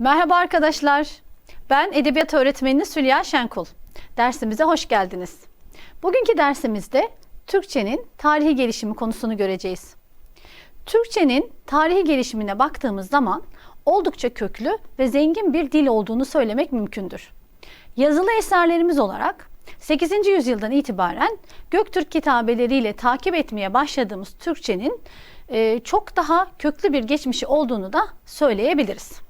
Merhaba arkadaşlar. Ben edebiyat öğretmeni Süleyha Şenkul. Dersimize hoş geldiniz. Bugünkü dersimizde Türkçenin tarihi gelişimi konusunu göreceğiz. Türkçenin tarihi gelişimine baktığımız zaman oldukça köklü ve zengin bir dil olduğunu söylemek mümkündür. Yazılı eserlerimiz olarak 8. yüzyıldan itibaren Göktürk kitabeleriyle takip etmeye başladığımız Türkçenin çok daha köklü bir geçmişi olduğunu da söyleyebiliriz.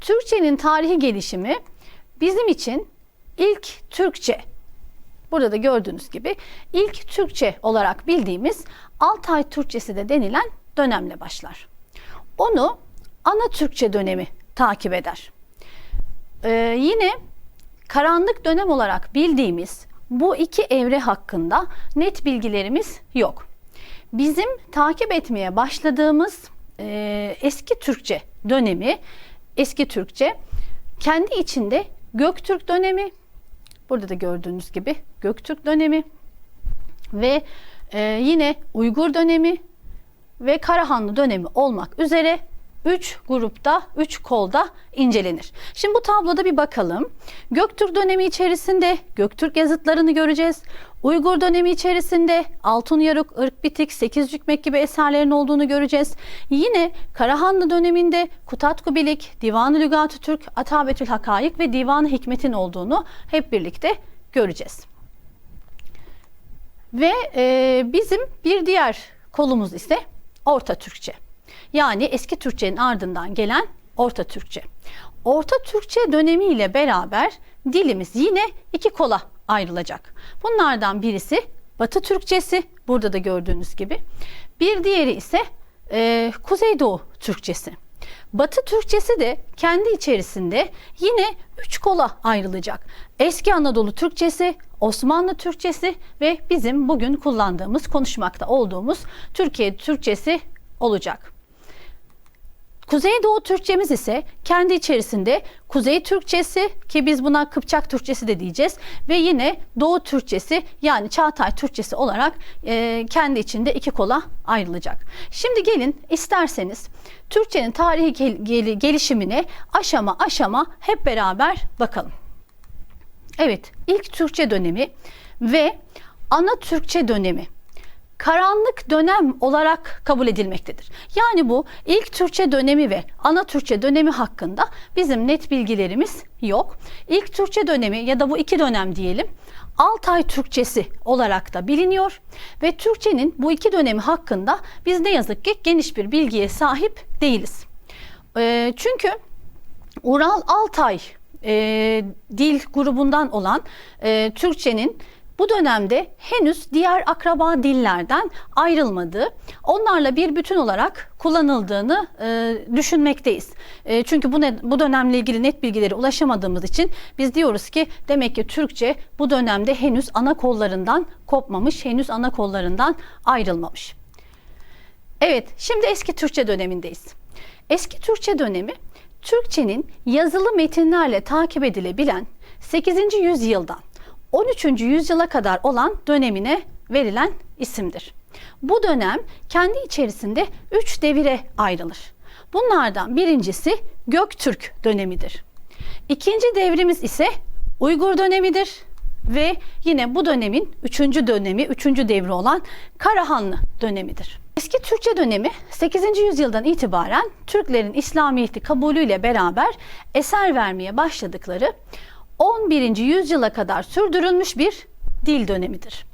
Türkçenin tarihi gelişimi bizim için ilk Türkçe, burada da gördüğünüz gibi ilk Türkçe olarak bildiğimiz Altay Türkçesi de denilen dönemle başlar. Onu ana Türkçe dönemi takip eder. Ee, yine karanlık dönem olarak bildiğimiz bu iki evre hakkında net bilgilerimiz yok. Bizim takip etmeye başladığımız e, eski Türkçe dönemi, eski Türkçe. Kendi içinde Göktürk dönemi, burada da gördüğünüz gibi Göktürk dönemi ve e, yine Uygur dönemi ve Karahanlı dönemi olmak üzere 3 grupta, 3 kolda incelenir. Şimdi bu tabloda bir bakalım. Göktürk dönemi içerisinde Göktürk yazıtlarını göreceğiz. Uygur dönemi içerisinde Altun Yaruk, Irk Bitik, Sekizcük gibi eserlerin olduğunu göreceğiz. Yine Karahanlı döneminde Kutat Kubilik, Divan-ı Lügat-ı Türk, Atabetül Hakayık ve Divan-ı Hikmet'in olduğunu hep birlikte göreceğiz. Ve e, bizim bir diğer kolumuz ise Orta Türkçe. Yani eski Türkçenin ardından gelen Orta Türkçe. Orta Türkçe dönemiyle beraber dilimiz yine iki kola ayrılacak. Bunlardan birisi Batı Türkçesi, burada da gördüğünüz gibi. Bir diğeri ise e, Kuzeydoğu Türkçesi. Batı Türkçesi de kendi içerisinde yine üç kola ayrılacak. Eski Anadolu Türkçesi, Osmanlı Türkçesi ve bizim bugün kullandığımız, konuşmakta olduğumuz Türkiye Türkçesi olacak. Kuzeydoğu Türkçemiz ise kendi içerisinde Kuzey Türkçesi ki biz buna Kıpçak Türkçesi de diyeceğiz ve yine Doğu Türkçesi yani Çağatay Türkçesi olarak e, kendi içinde iki kola ayrılacak. Şimdi gelin isterseniz Türkçenin tarihi gel, gel, gelişimine aşama aşama hep beraber bakalım. Evet ilk Türkçe dönemi ve ana Türkçe dönemi karanlık dönem olarak kabul edilmektedir. Yani bu ilk Türkçe dönemi ve ana Türkçe dönemi hakkında bizim net bilgilerimiz yok. İlk Türkçe dönemi ya da bu iki dönem diyelim Altay Türkçesi olarak da biliniyor ve Türkçenin bu iki dönemi hakkında biz ne yazık ki geniş bir bilgiye sahip değiliz. E, çünkü Ural Altay e, dil grubundan olan e, Türkçenin bu dönemde henüz diğer akraba dillerden ayrılmadığı, onlarla bir bütün olarak kullanıldığını e, düşünmekteyiz. E, çünkü bu, ne, bu dönemle ilgili net bilgilere ulaşamadığımız için biz diyoruz ki demek ki Türkçe bu dönemde henüz ana kollarından kopmamış, henüz ana kollarından ayrılmamış. Evet, şimdi eski Türkçe dönemindeyiz. Eski Türkçe dönemi Türkçenin yazılı metinlerle takip edilebilen 8. yüzyıldan 13. yüzyıla kadar olan dönemine verilen isimdir. Bu dönem kendi içerisinde üç devire ayrılır. Bunlardan birincisi Göktürk dönemidir. İkinci devrimiz ise Uygur dönemidir ve yine bu dönemin üçüncü dönemi, üçüncü devri olan Karahanlı dönemidir. Eski Türkçe dönemi 8. yüzyıldan itibaren Türklerin İslamiyet'i kabulüyle beraber eser vermeye başladıkları 11. yüzyıla kadar sürdürülmüş bir dil dönemidir.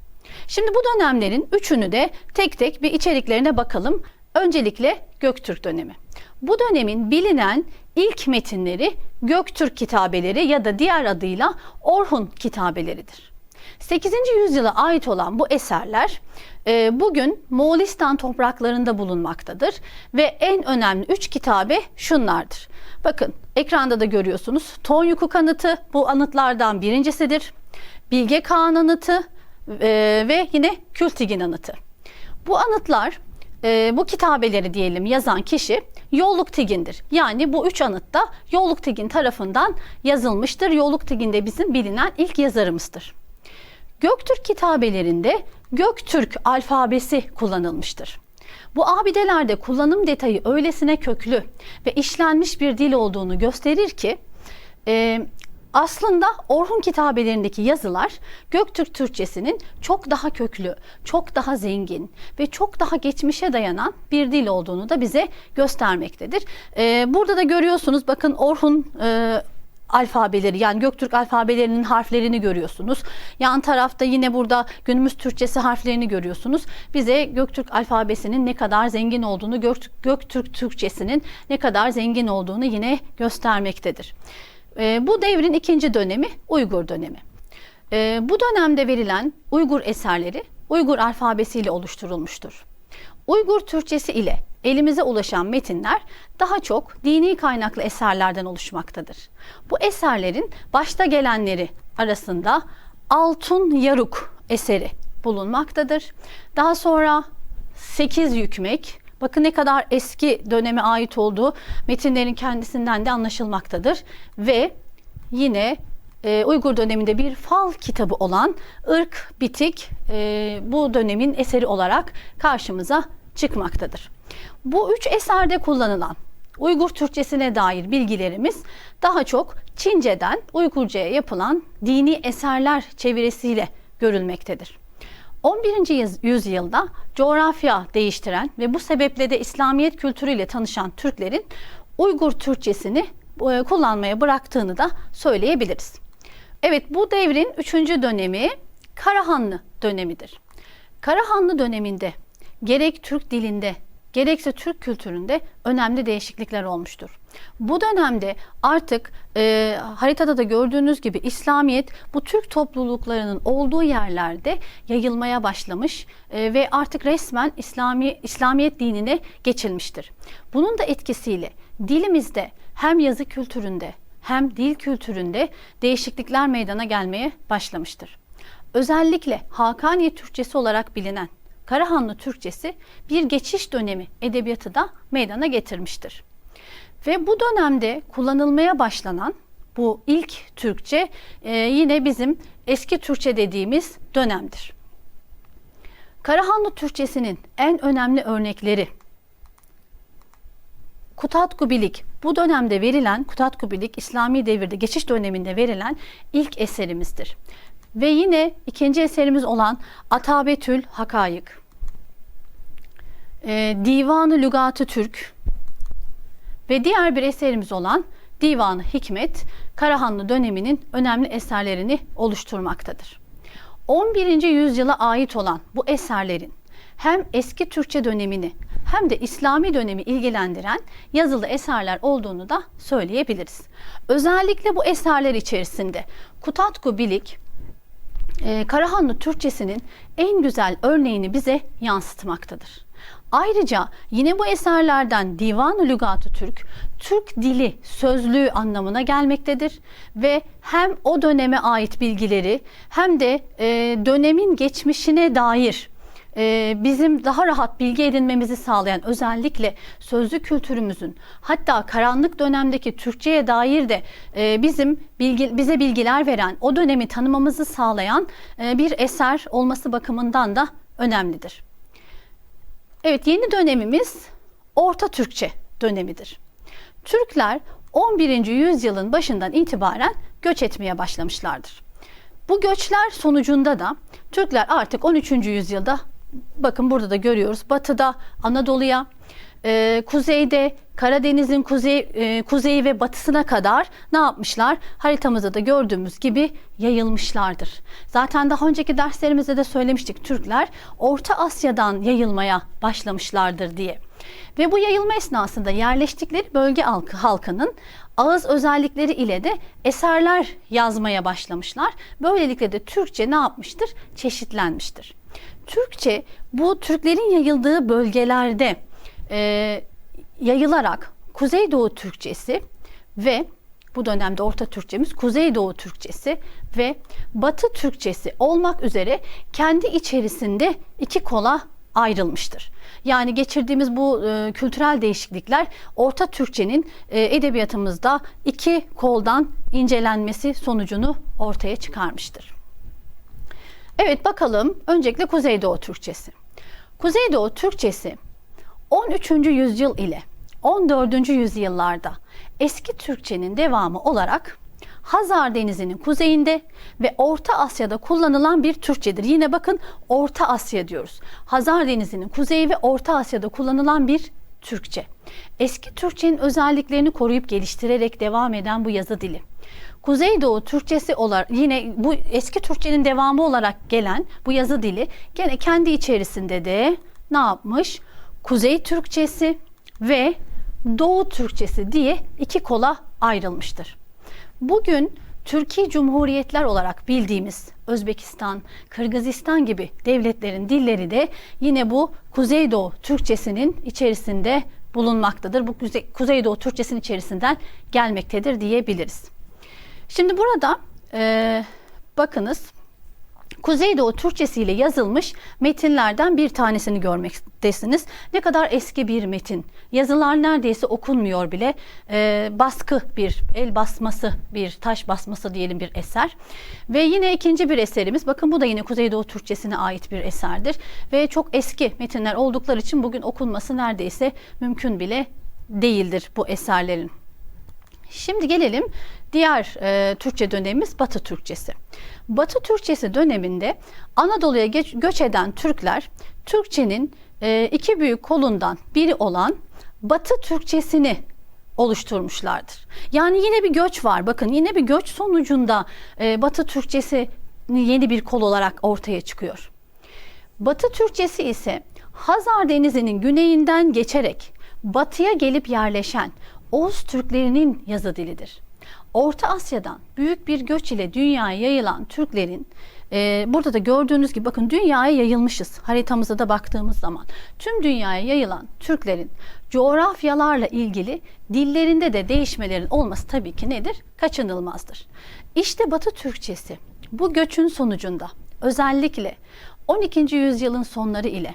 Şimdi bu dönemlerin üçünü de tek tek bir içeriklerine bakalım. Öncelikle Göktürk dönemi. Bu dönemin bilinen ilk metinleri Göktürk kitabeleri ya da diğer adıyla Orhun kitabeleridir. 8. yüzyıla ait olan bu eserler e, bugün Moğolistan topraklarında bulunmaktadır ve en önemli üç kitabe şunlardır. Bakın ekranda da görüyorsunuz. Tonyukuk anıtı bu anıtlardan birincisidir. Bilge Kağan anıtı e, ve yine Kültigin anıtı. Bu anıtlar e, bu kitabeleri diyelim yazan kişi Yolluk Tigin'dir. Yani bu üç anıt da Yolluk Tigin tarafından yazılmıştır. Yolluk Tigin de bizim bilinen ilk yazarımızdır. Göktürk kitabelerinde Göktürk alfabesi kullanılmıştır. Bu abidelerde kullanım detayı öylesine köklü ve işlenmiş bir dil olduğunu gösterir ki e, aslında Orhun kitabelerindeki yazılar Göktürk Türkçesinin çok daha köklü, çok daha zengin ve çok daha geçmişe dayanan bir dil olduğunu da bize göstermektedir. Ee, burada da görüyorsunuz bakın Orhun e, alfabeleri yani Göktürk alfabelerinin harflerini görüyorsunuz. Yan tarafta yine burada günümüz Türkçesi harflerini görüyorsunuz. Bize Göktürk alfabesinin ne kadar zengin olduğunu, Göktürk, Göktürk Türkçesinin ne kadar zengin olduğunu yine göstermektedir. E, bu devrin ikinci dönemi Uygur dönemi. E, bu dönemde verilen Uygur eserleri Uygur alfabesiyle oluşturulmuştur. Uygur Türkçesi ile elimize ulaşan metinler daha çok dini kaynaklı eserlerden oluşmaktadır. Bu eserlerin başta gelenleri arasında Altun Yaruk eseri bulunmaktadır. Daha sonra Sekiz Yükmek, bakın ne kadar eski döneme ait olduğu metinlerin kendisinden de anlaşılmaktadır. Ve yine e, Uygur döneminde bir fal kitabı olan Irk Bitik e, bu dönemin eseri olarak karşımıza çıkmaktadır. Bu üç eserde kullanılan Uygur Türkçesine dair bilgilerimiz daha çok Çince'den Uygurca'ya yapılan dini eserler çevirisiyle görülmektedir. 11. yüzyılda coğrafya değiştiren ve bu sebeple de İslamiyet kültürüyle tanışan Türklerin Uygur Türkçesini e, kullanmaya bıraktığını da söyleyebiliriz. Evet bu devrin üçüncü dönemi Karahanlı dönemidir. Karahanlı döneminde gerek Türk dilinde gerekse Türk kültüründe önemli değişiklikler olmuştur. Bu dönemde artık e, haritada da gördüğünüz gibi İslamiyet bu Türk topluluklarının olduğu yerlerde yayılmaya başlamış e, ve artık resmen İslami İslamiyet dinine geçilmiştir. Bunun da etkisiyle dilimizde hem yazı kültüründe hem dil kültüründe değişiklikler meydana gelmeye başlamıştır. Özellikle Hakaniye Türkçesi olarak bilinen Karahanlı Türkçesi bir geçiş dönemi edebiyatı da meydana getirmiştir. Ve bu dönemde kullanılmaya başlanan bu ilk Türkçe e, yine bizim eski Türkçe dediğimiz dönemdir. Karahanlı Türkçesinin en önemli örnekleri Kutatkubilik bu dönemde verilen Kutatkubilik İslami devirde geçiş döneminde verilen ilk eserimizdir. Ve yine ikinci eserimiz olan Atabetül Hakayık. E, Divanı Lügatı Türk ve diğer bir eserimiz olan Divanı Hikmet, Karahanlı döneminin önemli eserlerini oluşturmaktadır. 11. yüzyıla ait olan bu eserlerin hem eski Türkçe dönemini hem de İslami dönemi ilgilendiren yazılı eserler olduğunu da söyleyebiliriz. Özellikle bu eserler içerisinde Kutatku Bilik, e, Karahanlı Türkçesinin en güzel örneğini bize yansıtmaktadır. Ayrıca yine bu eserlerden Divan-ı Lügat-ı Türk, Türk dili sözlüğü anlamına gelmektedir ve hem o döneme ait bilgileri hem de e, dönemin geçmişine dair e, bizim daha rahat bilgi edinmemizi sağlayan özellikle sözlü kültürümüzün hatta karanlık dönemdeki Türkçe'ye dair de e, bizim bilgi, bize bilgiler veren o dönemi tanımamızı sağlayan e, bir eser olması bakımından da önemlidir. Evet yeni dönemimiz Orta Türkçe dönemidir. Türkler 11. yüzyılın başından itibaren göç etmeye başlamışlardır. Bu göçler sonucunda da Türkler artık 13. yüzyılda bakın burada da görüyoruz batıda Anadolu'ya, e, kuzeyde Karadeniz'in kuzey, e, kuzeyi ve batısına kadar ne yapmışlar? Haritamızda da gördüğümüz gibi yayılmışlardır. Zaten daha önceki derslerimizde de söylemiştik Türkler Orta Asya'dan yayılmaya başlamışlardır diye. Ve bu yayılma esnasında yerleştikleri bölge halkı, halkının ağız özellikleri ile de eserler yazmaya başlamışlar. Böylelikle de Türkçe ne yapmıştır? Çeşitlenmiştir. Türkçe bu Türklerin yayıldığı bölgelerde e, yayılarak Kuzeydoğu Türkçesi ve bu dönemde Orta Türkçemiz Kuzeydoğu Türkçesi ve Batı Türkçesi olmak üzere kendi içerisinde iki kola ayrılmıştır. Yani geçirdiğimiz bu e, kültürel değişiklikler Orta Türkçenin e, edebiyatımızda iki koldan incelenmesi sonucunu ortaya çıkarmıştır. Evet bakalım öncelikle Kuzeydoğu Türkçesi. Kuzeydoğu Türkçesi 13. yüzyıl ile 14. yüzyıllarda eski Türkçenin devamı olarak Hazar Denizi'nin kuzeyinde ve Orta Asya'da kullanılan bir Türkçedir. Yine bakın Orta Asya diyoruz. Hazar Denizi'nin kuzeyi ve Orta Asya'da kullanılan bir Türkçe. Eski Türkçenin özelliklerini koruyup geliştirerek devam eden bu yazı dili. Kuzeydoğu Türkçesi olarak yine bu eski Türkçenin devamı olarak gelen bu yazı dili gene kendi içerisinde de ne yapmış? Kuzey Türkçesi ve Doğu Türkçesi diye iki kola ayrılmıştır. Bugün Türkiye Cumhuriyetler olarak bildiğimiz Özbekistan, Kırgızistan gibi devletlerin dilleri de yine bu Kuzeydoğu Türkçesinin içerisinde bulunmaktadır. Bu Kuzey, Kuzeydoğu Türkçesinin içerisinden gelmektedir diyebiliriz. Şimdi burada e, bakınız Kuzeydoğu Türkçesi ile yazılmış metinlerden bir tanesini görmektesiniz. Ne kadar eski bir metin. Yazılar neredeyse okunmuyor bile. E, baskı bir, el basması bir, taş basması diyelim bir eser. Ve yine ikinci bir eserimiz. Bakın bu da yine Kuzeydoğu Türkçesine ait bir eserdir. Ve çok eski metinler oldukları için bugün okunması neredeyse mümkün bile değildir bu eserlerin. Şimdi gelelim diğer e, Türkçe dönemimiz Batı Türkçesi. Batı Türkçesi döneminde Anadolu'ya göç eden Türkler Türkçenin e, iki büyük kolundan biri olan Batı Türkçesini oluşturmuşlardır. Yani yine bir göç var. Bakın yine bir göç sonucunda e, Batı Türkçesi yeni bir kol olarak ortaya çıkıyor. Batı Türkçesi ise Hazar Denizi'nin güneyinden geçerek batıya gelip yerleşen Oğuz Türklerinin yazı dilidir. Orta Asya'dan büyük bir göç ile dünyaya yayılan Türklerin e, burada da gördüğünüz gibi bakın dünyaya yayılmışız haritamıza da baktığımız zaman. Tüm dünyaya yayılan Türklerin coğrafyalarla ilgili dillerinde de değişmelerin olması tabii ki nedir? Kaçınılmazdır. İşte Batı Türkçesi bu göçün sonucunda özellikle 12. yüzyılın sonları ile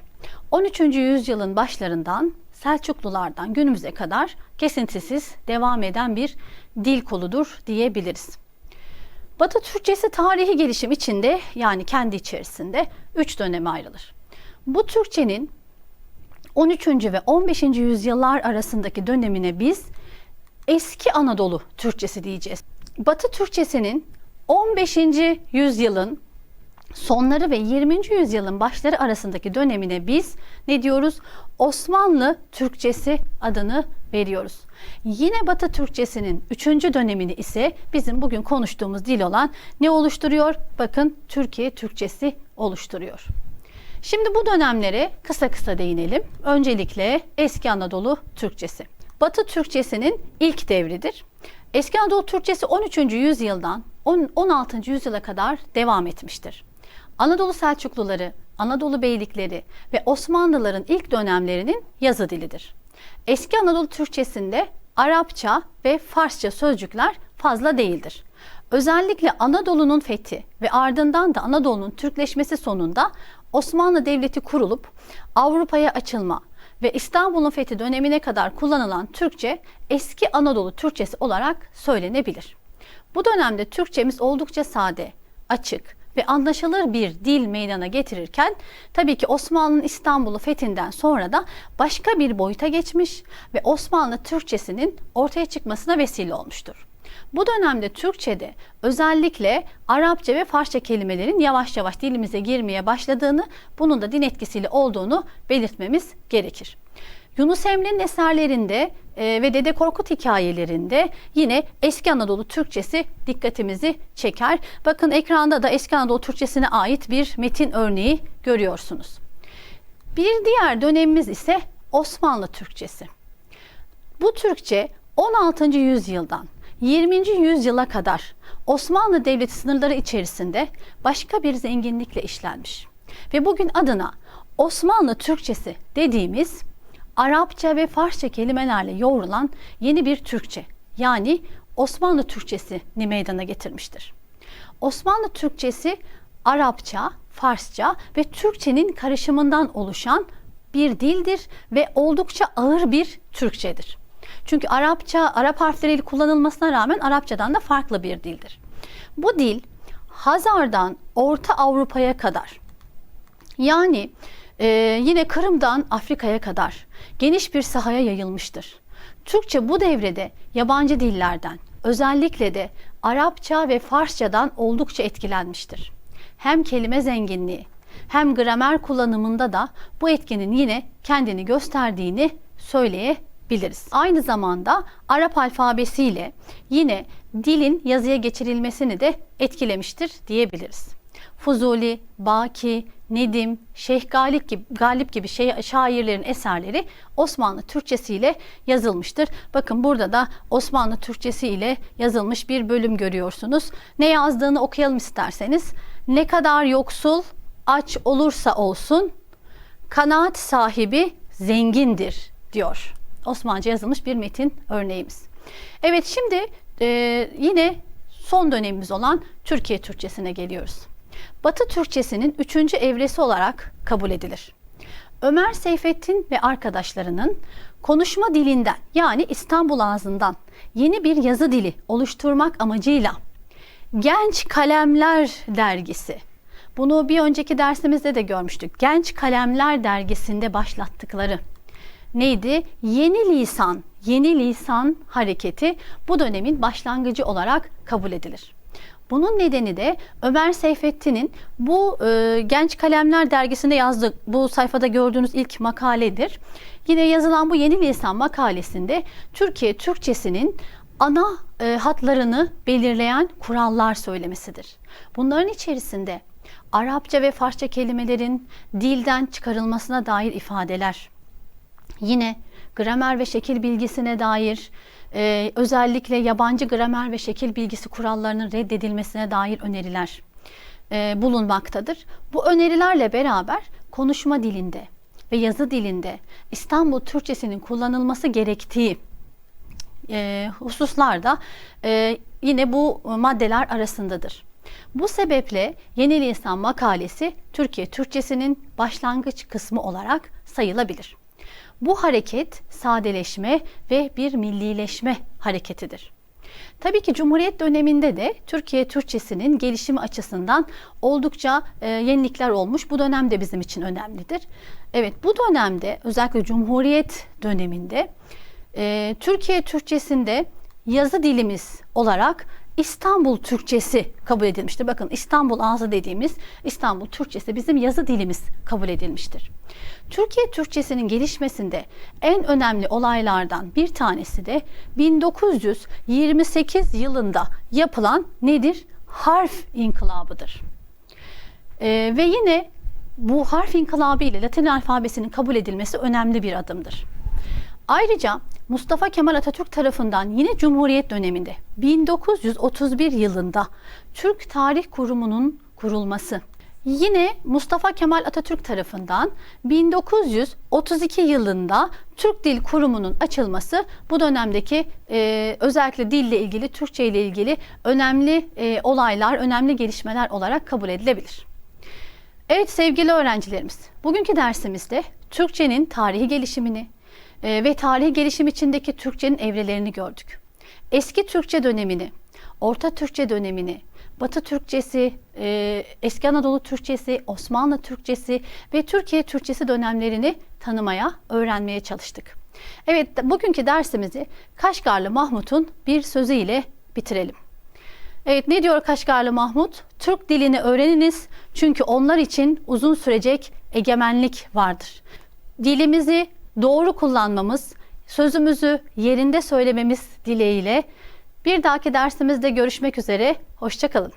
13. yüzyılın başlarından Selçuklulardan günümüze kadar kesintisiz devam eden bir dil koludur diyebiliriz. Batı Türkçesi tarihi gelişim içinde yani kendi içerisinde üç döneme ayrılır. Bu Türkçenin 13. ve 15. yüzyıllar arasındaki dönemine biz eski Anadolu Türkçesi diyeceğiz. Batı Türkçesinin 15. yüzyılın sonları ve 20. yüzyılın başları arasındaki dönemine biz ne diyoruz? Osmanlı Türkçesi adını veriyoruz. Yine Batı Türkçesinin 3. dönemini ise bizim bugün konuştuğumuz dil olan ne oluşturuyor? Bakın Türkiye Türkçesi oluşturuyor. Şimdi bu dönemlere kısa kısa değinelim. Öncelikle Eski Anadolu Türkçesi. Batı Türkçesinin ilk devridir. Eski Anadolu Türkçesi 13. yüzyıldan 16. yüzyıla kadar devam etmiştir. Anadolu Selçukluları, Anadolu beylikleri ve Osmanlıların ilk dönemlerinin yazı dilidir. Eski Anadolu Türkçesinde Arapça ve Farsça sözcükler fazla değildir. Özellikle Anadolu'nun fethi ve ardından da Anadolu'nun Türkleşmesi sonunda Osmanlı Devleti kurulup Avrupa'ya açılma ve İstanbul'un fethi dönemine kadar kullanılan Türkçe eski Anadolu Türkçesi olarak söylenebilir. Bu dönemde Türkçemiz oldukça sade, açık, ve anlaşılır bir dil meydana getirirken tabii ki Osmanlı'nın İstanbul'u fethinden sonra da başka bir boyuta geçmiş ve Osmanlı Türkçesinin ortaya çıkmasına vesile olmuştur. Bu dönemde Türkçe'de özellikle Arapça ve Farsça kelimelerin yavaş yavaş dilimize girmeye başladığını, bunun da din etkisiyle olduğunu belirtmemiz gerekir. Yunus Emre'nin eserlerinde e, ve Dede Korkut hikayelerinde yine eski Anadolu Türkçesi dikkatimizi çeker. Bakın ekranda da eski Anadolu Türkçesine ait bir metin örneği görüyorsunuz. Bir diğer dönemimiz ise Osmanlı Türkçesi. Bu Türkçe 16. yüzyıldan 20. yüzyıla kadar Osmanlı Devleti sınırları içerisinde başka bir zenginlikle işlenmiş. Ve bugün adına Osmanlı Türkçesi dediğimiz Arapça ve Farsça kelimelerle yoğrulan yeni bir Türkçe yani Osmanlı Türkçesini meydana getirmiştir. Osmanlı Türkçesi Arapça, Farsça ve Türkçenin karışımından oluşan bir dildir ve oldukça ağır bir Türkçedir. Çünkü Arapça, Arap harfleriyle kullanılmasına rağmen Arapçadan da farklı bir dildir. Bu dil Hazar'dan Orta Avrupa'ya kadar yani Ee, yine Kırım'dan Afrika'ya kadar geniş bir sahaya yayılmıştır. Türkçe bu devrede yabancı dillerden, özellikle de Arapça ve Farsçadan oldukça etkilenmiştir. Hem kelime zenginliği hem gramer kullanımında da bu etkinin yine kendini gösterdiğini söyleyebiliriz. Aynı zamanda Arap alfabesiyle yine dilin yazıya geçirilmesini de etkilemiştir diyebiliriz. Fuzuli, Baki, Nedim, Şeyh Galip gibi, Galip gibi şey, şairlerin eserleri Osmanlı Türkçesi ile yazılmıştır. Bakın burada da Osmanlı Türkçesi ile yazılmış bir bölüm görüyorsunuz. Ne yazdığını okuyalım isterseniz. Ne kadar yoksul, aç olursa olsun, kanaat sahibi zengindir diyor. Osmanlıca yazılmış bir metin örneğimiz. Evet şimdi e, yine son dönemimiz olan Türkiye Türkçesine geliyoruz. Batı Türkçesinin üçüncü evresi olarak kabul edilir. Ömer Seyfettin ve arkadaşlarının konuşma dilinden yani İstanbul ağzından yeni bir yazı dili oluşturmak amacıyla Genç Kalemler dergisi bunu bir önceki dersimizde de görmüştük. Genç Kalemler dergisinde başlattıkları neydi? Yeni lisan, yeni lisan hareketi bu dönemin başlangıcı olarak kabul edilir. Bunun nedeni de Ömer Seyfettin'in bu e, Genç Kalemler dergisinde yazdığı bu sayfada gördüğünüz ilk makaledir. Yine yazılan bu yeni lisan makalesinde Türkiye Türkçesinin ana e, hatlarını belirleyen kurallar söylemesidir. Bunların içerisinde Arapça ve Farsça kelimelerin dilden çıkarılmasına dair ifadeler, yine gramer ve şekil bilgisine dair e, özellikle yabancı gramer ve şekil bilgisi kurallarının reddedilmesine dair öneriler e, bulunmaktadır. Bu önerilerle beraber konuşma dilinde ve yazı dilinde İstanbul Türkçesinin kullanılması gerektiği e, hususlarda e, yine bu maddeler arasındadır. Bu sebeple Yeni Lisan makalesi Türkiye Türkçesinin başlangıç kısmı olarak sayılabilir. Bu hareket sadeleşme ve bir millileşme hareketidir. Tabii ki Cumhuriyet döneminde de Türkiye Türkçesinin gelişimi açısından oldukça e, yenilikler olmuş. Bu dönem de bizim için önemlidir. Evet bu dönemde özellikle Cumhuriyet döneminde e, Türkiye Türkçesinde yazı dilimiz olarak İstanbul Türkçesi kabul edilmiştir. Bakın İstanbul ağzı dediğimiz İstanbul Türkçesi bizim yazı dilimiz kabul edilmiştir. Türkiye Türkçesinin gelişmesinde en önemli olaylardan bir tanesi de 1928 yılında yapılan nedir? Harf inkılabıdır. Ee, ve yine bu harf inkılabı ile Latin alfabesinin kabul edilmesi önemli bir adımdır. Ayrıca Mustafa Kemal Atatürk tarafından yine Cumhuriyet döneminde 1931 yılında Türk Tarih Kurumu'nun kurulması. Yine Mustafa Kemal Atatürk tarafından 1932 yılında Türk Dil Kurumu'nun açılması bu dönemdeki e, özellikle dille ilgili, Türkçe ile ilgili önemli e, olaylar, önemli gelişmeler olarak kabul edilebilir. Evet sevgili öğrencilerimiz, bugünkü dersimizde Türkçenin tarihi gelişimini, e, ve tarihi gelişim içindeki Türkçenin evrelerini gördük. Eski Türkçe dönemini, Orta Türkçe dönemini, Batı Türkçesi, e, Eski Anadolu Türkçesi, Osmanlı Türkçesi ve Türkiye Türkçesi dönemlerini tanımaya, öğrenmeye çalıştık. Evet, bugünkü dersimizi Kaşgarlı Mahmut'un bir sözüyle bitirelim. Evet, ne diyor Kaşgarlı Mahmut? Türk dilini öğreniniz çünkü onlar için uzun sürecek egemenlik vardır. Dilimizi doğru kullanmamız, sözümüzü yerinde söylememiz dileğiyle bir dahaki dersimizde görüşmek üzere. Hoşçakalın.